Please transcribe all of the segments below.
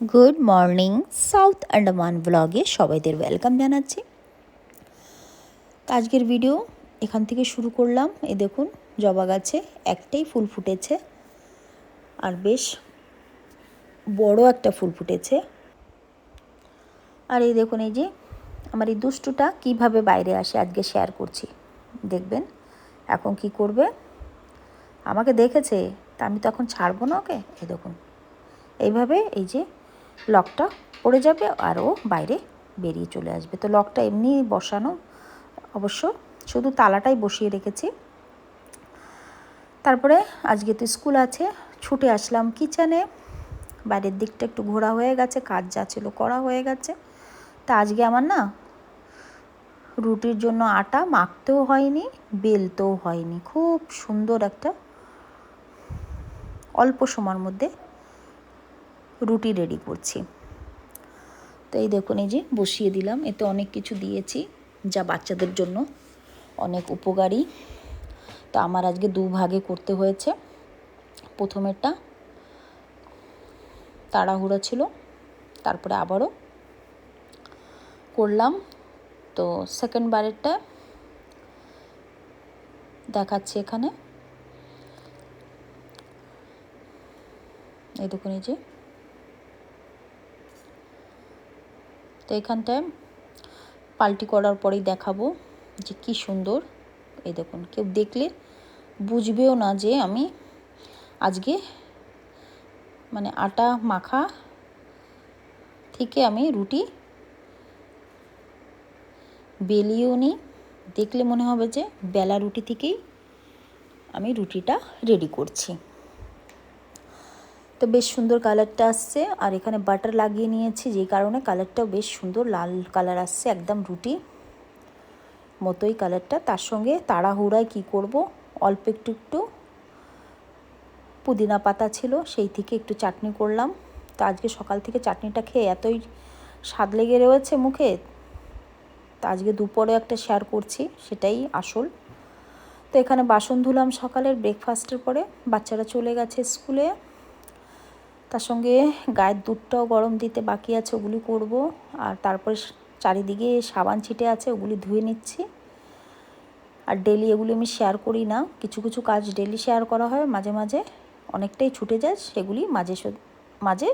Good morning south Andaman ব্লগে সবাইদের welcome জানাচ্ছি। আজকের ভিডিও এখান থেকে শুরু করলাম। এ দেখুন, জবা গাছে একটাই ফুল ফুটেছে। আর বেশ বড় একটা ফুল ফুটেছে। আর এই দেখুন, এই যে আমার এই দুষ্টুটা কীভাবে বাইরে আসে আজকে শেয়ার করছি। দেখবেন, এখন কি করবে? আমাকে দেখেছে, তা আমি তখন ছাড়বো না ওকে? এই দেখুন, এইভাবে এই যে লকটা পড়ে যাবে আর ও বাইরে বেরিয়ে চলে আসবে। তো লকটা এমনি বসানো অবশ্য, শুধু তালাটাই বসিয়ে রেখেছি। তারপরে আজকে তো স্কুল আছে, ছুটে আসলাম কিচেনে। বাইরের দিকটা একটু ঘোরা হয়ে গেছে, কাজ যা ছিল করা হয়ে গেছে। তা আজকে আমার না রুটির জন্য আটা মাখতেও হয়নি, বেলতেও হয়নি। খুব সুন্দর একটা অল্প সময়ের মধ্যে রুটি রেডি করছি। তো এই দেখুন, এই যে বসিয়ে দিলাম। এতে অনেক কিছু দিয়েছি যা বাচ্চাদের জন্য অনেক উপকারী। তো আমার আজকে দু ভাগে করতে হয়েছে। প্রথমেরটা তাড়াহুড়ো ছিল, তারপরে আবারও করলাম। তো সেকেন্ড বারেরটা দেখাচ্ছি এখানে। এই দেখুন, এই যে তো এখানটায় পাল্টি করার পরেই দেখাবো যে কি সুন্দর। এই দেখুন, কেউ দেখলে বুঝবেও না যে আমি আজকে মানে আটা মাখা থেকে আমি রুটি বেলিয়েও নিই দেখলে মনে হবে যে বেলা রুটি থেকেই আমি রুটিটা রেডি করছি। তো বেশ সুন্দর কালারটা আসছে। আর এখানে বাটার লাগিয়ে নিয়েছি, যেই কারণে কালারটাও বেশ সুন্দর লাল কালার আসছে, একদম রুটি মতোই কালারটা। তার সঙ্গে তাড়াহুড়ায় কি করব, অল্প একটু একটু পুদিনা পাতা ছিল, সেই থেকে একটু চাটনি করলাম। তো আজকে সকাল থেকে চাটনিটা খেয়ে এতই স্বাদ লেগে রয়েছে মুখে, তা আজকে দুপুরে একটা শেয়ার করছি, সেটাই আসল। তো এখানে বাসন ধুলাম সকালের ব্রেকফাস্টের পরে, বাচ্চারা চলে গেছে স্কুলে তার সঙ্গে গায়ের দুধটাও গরম দিতে বাকি আছে, ওগুলি করব। আর তারপরে চারিদিকে সাবান ছিটে আছে, ওগুলি ধুয়ে নিচ্ছি। আর ডেলি এগুলি আমি শেয়ার করি না। কিছু কিছু কাজ ডেলি শেয়ার করা হয়, মাঝে মাঝে অনেকটাই ছুটে যায়, সেগুলি মাঝে মাঝে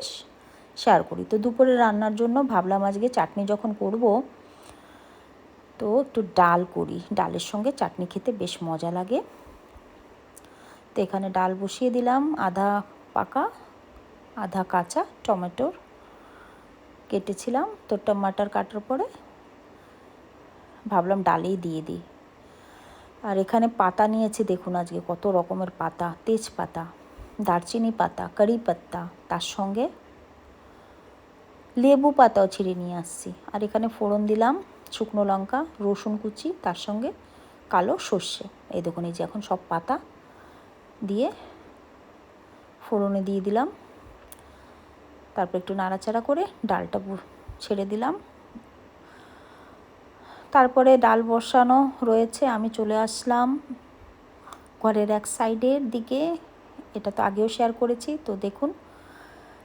শেয়ার করি। তো দুপুরে রান্নার জন্য ভাবলাম আজকে চাটনি যখন করব, তো একটু ডাল করি। ডালের সঙ্গে চাটনি খেতে বেশ মজা লাগে। তো এখানে ডাল বসিয়ে দিলাম, আধা পাকা আধা কাঁচা টমেটোর কেটেছিলাম তো টমাটার কাটার পরে ভাবলাম ডালেই দিয়ে দিই। আর এখানে পাতা নিয়েছি, দেখুন আজকে কত রকমের পাতা, তেজপাতা, দারচিনি পাতা, কারি পাত্তা তার সঙ্গে লেবু পাতাও ছিঁড়ে নিয়ে আসছি। আর এখানে ফোড়ন দিলাম, শুকনো লঙ্কা, রসুন কুচি, তার সঙ্গে কালো সর্ষে। এই দেখুন, এই যে এখন সব পাতা দিয়ে ফোড়নে দিয়ে দিলাম। তারপর একটু নাড়াচাড়া করে ডালটা ছেড়ে দিলাম। তারপরে ডাল বসানো রয়েছে, আমি চলে আসলাম ঘরের এক সাইডের দিকে। এটা তো আগেও শেয়ার করেছি, তো দেখুন,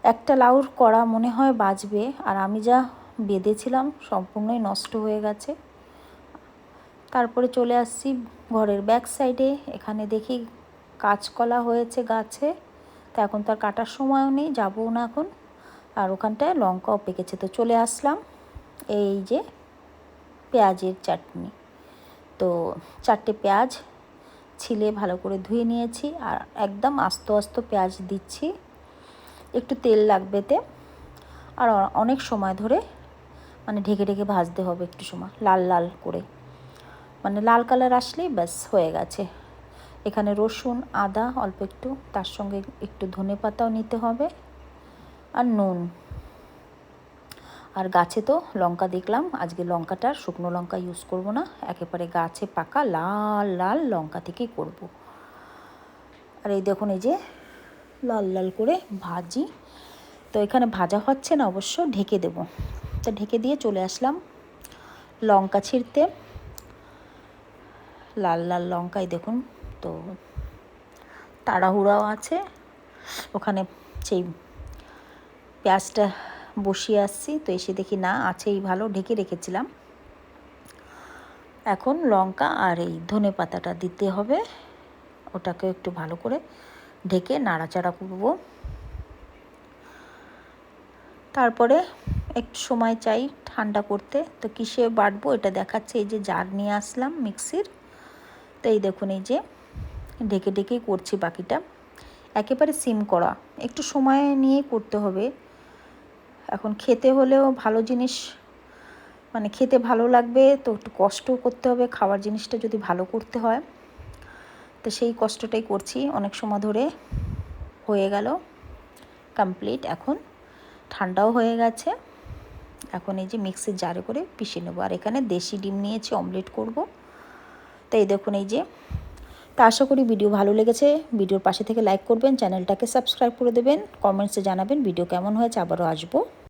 একটা লাউর কড়া মনে হয় বাজবে, আর আমি যা বেঁধেছিলাম সম্পূর্ণই নষ্ট হয়ে গেছে। তারপরে চলে আসছি ঘরের ব্যাক সাইডে, এখানে দেখি কাঁচকলা হয়েছে গাছে, তা এখন তার কাটার সময়ও নেই, যাব না এখন। আর ওখানটায় লঙ্কাও পেকেছে। তো চলে আসলাম এই যে পেঁয়াজের চাটনি। তো চারটে পেঁয়াজ ছিলে ভালো করে ধুয়ে নিয়েছি আর একদম আস্ত আস্ত পেঁয়াজ দিচ্ছি। একটু তেল লাগবেতে আর অনেক সময় ধরে মানে ঢেকে ঢেকে ভাজতে হবে একটু সময়, লাল লাল করে। মানে লাল কালার আসলেই ব্যাস হয়ে গেছে। এখানে রসুন, আদা অল্প একটু, তার সঙ্গে একটু ধনে পাতাও নিতে হবে। আর নুন। আর গাছে তো লঙ্কা দেখলাম, আজকে লঙ্কাটার শুকনো লঙ্কা ইউজ করব না, একেবারে গাছে পাকা লাল লাল লঙ্কা থেকেই করব। আর এই দেখুন, এই যে লাল লাল করে ভাজি। তো এখানে ভাজা হচ্ছে না, অবশ্য ঢেকে দেব। তো ঢেকে দিয়ে চলে আসলাম লঙ্কা ছিঁড়তে। লাল লাল লঙ্কাই দেখুন, তো তাড়াহুড়াও আছে। ওখানে সেই পেঁয়াজটা বসিয়ে আসছি। তো এসে দেখি না, আছেই ভালো, ঢেকে রেখেছিলাম। এখন লঙ্কা আর এই ধনে পাতাটা দিতে হবে। ওটাকে একটু ভালো করে ঢেকে নাড়াচাড়া করব। তারপরে একটু সময় চাই ঠান্ডা করতে। তো কিসে বাটবো এটা দেখাচ্ছে, এই যে জার নিয়ে আসলাম মিক্সির। তো এই দেখুন, এই যে ঢেকে ঢেকেই করছি বাকিটা। একেবারে সিম করা। একটু সময় নিয়ে করতে হবে। এখন খেতে হলেও ভালো জিনিস মানে খেতে ভালো লাগবে, তো একটু কষ্ট করতে হবে, খাওয়ার জিনিসটা যদি ভালো করতে হয়। তো সেই কষ্টটাই করছি, অনেক সময় ধরে হয়ে গেল কমপ্লিট এখন ঠান্ডাও হয়ে গেছে, এখন এই যে মিক্সির জারে করে পিষে নেব। আর এখানে দেশি ডিম নিয়েছি অমলেট করব। তো এই দেখুন এই যে, তা আশা করি ভিডিও ভালো লেগেছে। ভিডিওর পাশে থেকে লাইক করবেন, চ্যানেলটাকে সাবস্ক্রাইব করে দেবেন কমেন্টসে জানাবেন ভিডিও কেমন হয়েছে আবারও আসব।